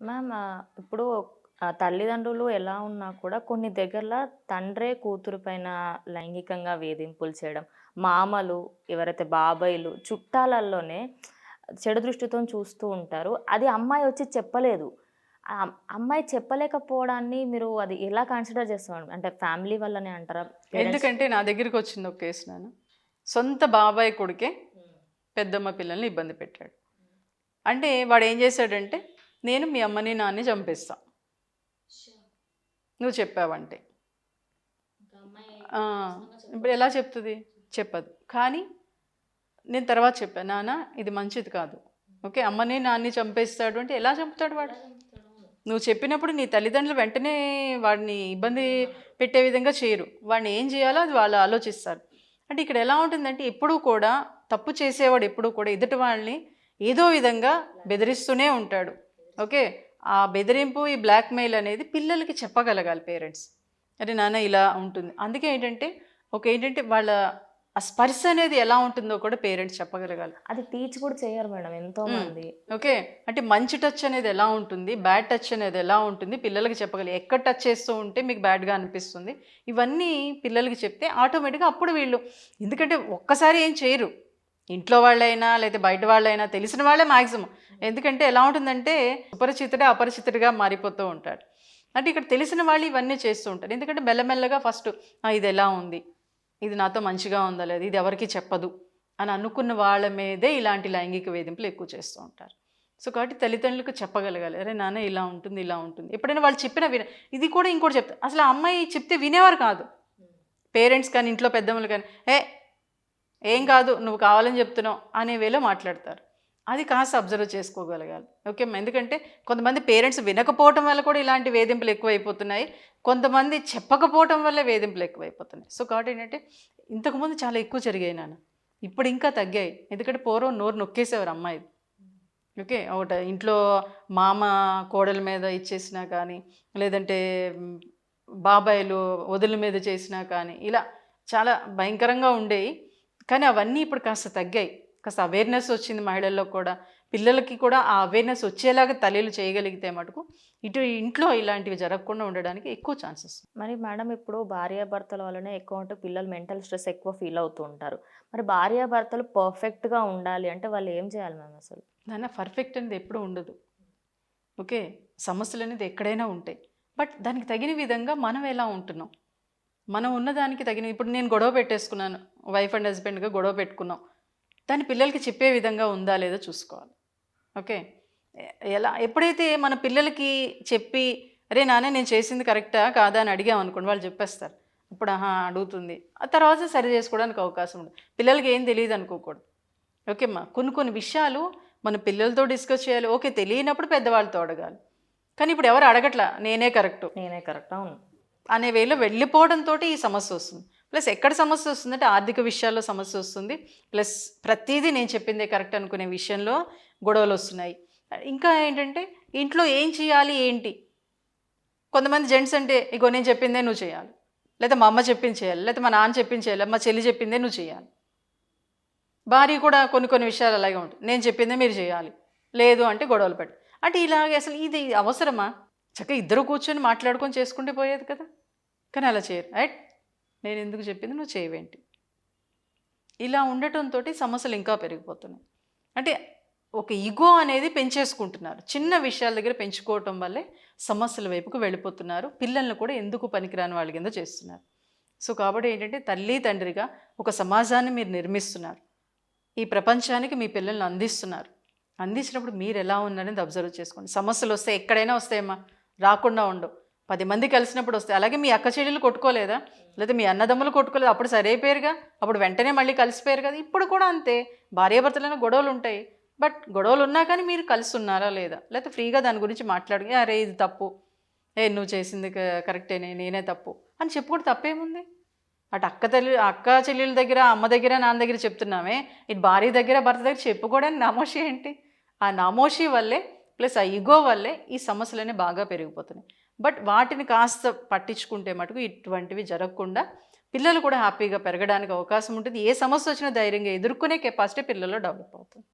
Ma'am ఇప్పుడు తల్లిదండ్రులు ఎలా ఉన్నా కూడా కొన్ని దగ్గరలో తండ్రే కూతురు పైన లైంగికంగా వేధింపులు చేయడం మామలు ఎవరైతే బాబాయిలు చుట్టాలల్లోనే చెడు దృష్టితో చూస్తూ ఉంటారు. అది అమ్మాయి వచ్చి చెప్పలేదు. అమ్మాయి చెప్పలేకపోవడాన్ని మీరు అది ఎలా కన్సిడర్ చేస్తున్నారు అంటే ఫ్యామిలీ వల్లనే అంటారా? ఎందుకంటే నా దగ్గరికి వచ్చింది ఒక కేసు నాన్న. సొంత బాబాయ్ కొడుకే పెద్దమ్మ పిల్లల్ని ఇబ్బంది పెట్టాడు. అంటే వాడు ఏం చేశాడంటే నేను మీ అమ్మని నాన్ని చంపేస్తా. నువ్వు చెప్పావంటే. ఇప్పుడు ఎలా చెప్తుంది? చెప్పదు. కానీ నేను తర్వాత చెప్పాను నాన్న ఇది మంచిది కాదు. ఓకే అమ్మని నాన్ని చంపేస్తాడు అంటే ఎలా చంపుతాడు వాడు? నువ్వు చెప్పినప్పుడు నీ తల్లిదండ్రులు వెంటనే వాడిని ఇబ్బంది పెట్టే విధంగా చేయరు. వాడిని ఏం చేయాలో అది వాళ్ళు ఆలోచిస్తారు. అంటే ఇక్కడ ఎలా ఉంటుందంటే ఎప్పుడూ కూడా తప్పు చేసేవాడు ఎప్పుడూ కూడా ఎదుటి వాళ్ళని ఏదో విధంగా బెదిరిస్తూనే ఉంటాడు. ఓకే? ఆ బెదిరింపు ఈ బ్లాక్మెయిల్ అనేది పిల్లలకి చెప్పగలగాలి పేరెంట్స్. అరే నాన్న ఇలా ఉంటుంది. అందుకే ఏంటంటే ఒక ఏంటంటే వాళ్ళ ఆ స్పర్శ అనేది ఎలా ఉంటుందో కూడా పేరెంట్స్ చెప్పగలగాలి. అది టీచ్ కూడా చేయరు మేడం ఎంతో మంది. ఓకే? అంటే మంచి టచ్ అనేది ఎలా ఉంటుంది బ్యాడ్ టచ్ అనేది ఎలా ఉంటుంది పిల్లలకి చెప్పగలి ఎక్కడ టచ్ చేస్తూ ఉంటే మీకు బ్యాడ్గా అనిపిస్తుంది. ఇవన్నీ పిల్లలకి చెప్తే ఆటోమేటిక్గా అప్పుడు వీళ్ళు ఎందుకంటే ఒక్కసారి ఏం చేయరు. ఇంట్లో వాళ్ళైనా లేదా బయట వాళ్ళైనా తెలిసిన వాళ్ళే మ్యాక్సిమం ఎందుకంటే ఎలా ఉంటుందంటే సుపరిచితుడే అపరిచితుడిగా మారిపోతూ ఉంటాడు. అంటే ఇక్కడ తెలిసిన వాళ్ళు ఇవన్నీ చేస్తూ ఉంటారు. ఎందుకంటే మెల్లమెల్లగా ఫస్ట్ ఇది ఎలా ఉంది? ఇది నాతో మంచిగా ఉందా లేదు? ఇది ఎవరికి చెప్పదు అని అనుకున్న వాళ్ళ మీదే ఇలాంటి లైంగిక వేధింపులు ఎక్కువ చేస్తూ ఉంటారు. సో కాబట్టి తల్లిదండ్రులకు చెప్పగలగాలి. అరే నాన్న ఇలా ఉంటుంది ఇలా ఉంటుంది. ఎప్పుడైనా వాళ్ళు చెప్పినా విన ఇది కూడా ఇంకోటి చెప్తారు అసలు ఆ అమ్మాయి చెప్తే వినేవారు కాదు. పేరెంట్స్ కానీ ఇంట్లో పెద్దమ్మలు కానీ ఏ ఏం కాదు నువ్వు కావాలని చెప్తున్నావు అనే వేలో మాట్లాడతారు. అది కాస్త అబ్జర్వ్ చేసుకోగలగాలి. ఓకే ఎందుకంటే కొంతమంది పేరెంట్స్ వినకపోవటం వల్ల కూడా ఇలాంటి వేధింపులు ఎక్కువైపోతున్నాయి. కొంతమంది చెప్పకపోవటం వల్ల వేధింపులు ఎక్కువైపోతున్నాయి. సో కాబట్టి ఏంటంటే ఇంతకుముందు చాలా ఎక్కువ జరిగాయి నాన్న. ఇప్పుడు ఇంకా తగ్గాయి. ఎందుకంటే పూర్వం నోరు నొక్కేసేవారు అమ్మాయి ఓకే ఒకట ఇంట్లో మామ కోడల మీద ఇచ్చేసినా కానీ లేదంటే బాబాయిలు వదుల మీద చేసినా కానీ ఇలా చాలా భయంకరంగా ఉండేవి కానీ అవన్నీ ఇప్పుడు కాస్త తగ్గాయి. కాస్త అవేర్నెస్ వచ్చింది మహిళల్లో కూడా. పిల్లలకి కూడా ఆ అవేర్నెస్ వచ్చేలాగా తల్లిలు చేయగలిగితే మటుకు ఇటు ఇంట్లో ఇలాంటివి జరగకుండా ఉండడానికి ఎక్కువ ఛాన్సెస్ మరి మేడం ఇప్పుడు భార్యాభర్తల వల్లనే ఎక్కువ ఉంటే పిల్లలు మెంటల్ స్ట్రెస్ ఎక్కువ ఫీల్ అవుతూ ఉంటారు. మరి భార్యాభర్తలు పర్ఫెక్ట్గా ఉండాలి అంటే వాళ్ళు ఏం చేయాలి మ్యామ్ అసలు? నాన్న పర్ఫెక్ట్ అనేది ఎప్పుడూ ఉండదు. ఓకే? సమస్యలు అనేది ఎక్కడైనా ఉంటాయి. బట్ దానికి తగిన విధంగా మనం ఎలా ఉంటున్నాం? మనం ఉన్నదానికి తగిన ఇప్పుడు నేను గొడవ పెట్టేసుకున్నాను. వైఫ్ అండ్ హస్బెండ్గా గొడవ పెట్టుకున్నాం. దాని పిల్లలకి చెప్పే విధంగా ఉందా లేదో చూసుకోవాలి. ఓకే? ఎలా ఎప్పుడైతే మన పిల్లలకి చెప్పి అరే నాన్న నేను చేసింది కరెక్టా? కాదా? అని అడిగాం అనుకోండి వాళ్ళు చెప్పేస్తారు. ఇప్పుడు ఆహా అడుగుతుంది. ఆ తర్వాత సరి చేసుకోవడానికి అవకాశం ఉంది పిల్లలకి ఏం తెలియదు అనుకోకూడదు. ఓకే అమ్మా కొన్ని కొన్ని విషయాలు మన పిల్లలతో డిస్కస్ చేయాలి. ఓకే తెలియనప్పుడు పెద్దవాళ్ళతో అడగాలి. కానీ ఇప్పుడు ఎవరు అడగట్లా? నేనే కరెక్ట్. నేనే కరెక్ట్ అవును. అనే వేలో వెళ్ళిపోవడంతో ఈ సమస్య వస్తుంది. ప్లస్ ఎక్కడ సమస్య వస్తుందంటే ఆర్థిక విషయాల్లో సమస్య వస్తుంది. ప్లస్ ప్రతిదీ నేను చెప్పిందే కరెక్ట్ అనుకునే విషయంలో గొడవలు వస్తున్నాయి. ఇంకా ఏంటంటే ఇంట్లో ఏం చేయాలి ఏంటి? కొంతమంది జెంట్స్ అంటే ఇగో నేను చెప్పిందే నువ్వు చేయాలి. లేదా మా అమ్మ చెప్పింది చేయాలి. లేదా మా నాన్న చెప్పింది చేయాలి. మా చెల్లి చెప్పిందే నువ్వు చేయాలి. భార్య కూడా కొన్ని కొన్ని విషయాలు అలాగే ఉంటుంది. నేను చెప్పిందే మీరు చేయాలి. లేదు అంటే గొడవలు పెట్టి అంటే ఇలాగే అసలు ఇది అవసరమా? చక్కగా ఇద్దరు కూర్చొని మాట్లాడుకొని చేసుకుంటే పోయేది కదా. కానీ అలా చేయరు రైట్? నేను ఎందుకు చెప్పింది? నువ్వు చేయవేంటి? ఇలా ఉండటంతో సమస్యలు ఇంకా పెరిగిపోతున్నాయి. అంటే ఒక ఇగో అనేది పెంచేసుకుంటున్నారు. చిన్న విషయాల దగ్గర పెంచుకోవటం వల్లే సమస్యల వైపుకు వెళ్ళిపోతున్నారు. పిల్లల్ని కూడా ఎందుకు పనికిరాని వాళ్ళ కింద చేస్తున్నారు. సో కాబట్టి ఏంటంటే తల్లి తండ్రిగా ఒక సమాజాన్ని మీరు నిర్మిస్తున్నారు. ఈ ప్రపంచానికి మీ పిల్లల్ని అందిస్తున్నారు. అందించినప్పుడు మీరు ఎలా ఉన్నారనేది అబ్జర్వ్ చేసుకోండి. సమస్యలు వస్తే ఎక్కడైనా వస్తాయమ్మా. రాకుండా ఉండవు. పది మంది కలిసినప్పుడు వస్తాయి. అలాగే మీ అక్క చెల్లెలు కొట్టుకోలేదా? లేదా మీ అన్నదమ్ములు కొట్టుకోలేదు? అప్పుడు సరైపోయారుగా అప్పుడు వెంటనే మళ్ళీ కలిసిపోయారు కదా? ఇప్పుడు కూడా అంతే. భార్యాభర్తలైన గొడవలు ఉంటాయి. బట్ గొడవలు ఉన్నా కానీ మీరు కలిసి ఉన్నారా లేదా? లేకపోతే ఫ్రీగా దాని గురించి మాట్లాడు అరే ఇది తప్పు. ఏ నువ్వు చేసింది కరెక్టేనే నేనే తప్పు. అని చెప్పుకుంటే తప్పేముంది? అటు అక్క తల్లి అక్క చెల్లెల దగ్గర అమ్మ దగ్గర నాన్న దగ్గర చెప్తున్నామే. ఇటు భార్య దగ్గర భర్త దగ్గర చెప్పుకోవడానికి నామోషి ఏంటి? ఆ నామోషి వల్లే ప్లస్ ఆ ఇగో వల్లే ఈ సమస్యలన్నీ బాగా పెరిగిపోతున్నాయి. బట్ వాటిని కాస్త పట్టించుకుంటే మటుకు ఇటువంటివి జరగకుండా పిల్లలు కూడా హ్యాపీగా పెరగడానికి అవకాశం ఉంటుంది. ఏ సమస్య వచ్చినా ధైర్యంగా ఎదుర్కొనే కెపాసిటీ పిల్లల్లో డెవలప్ అవుతుంది.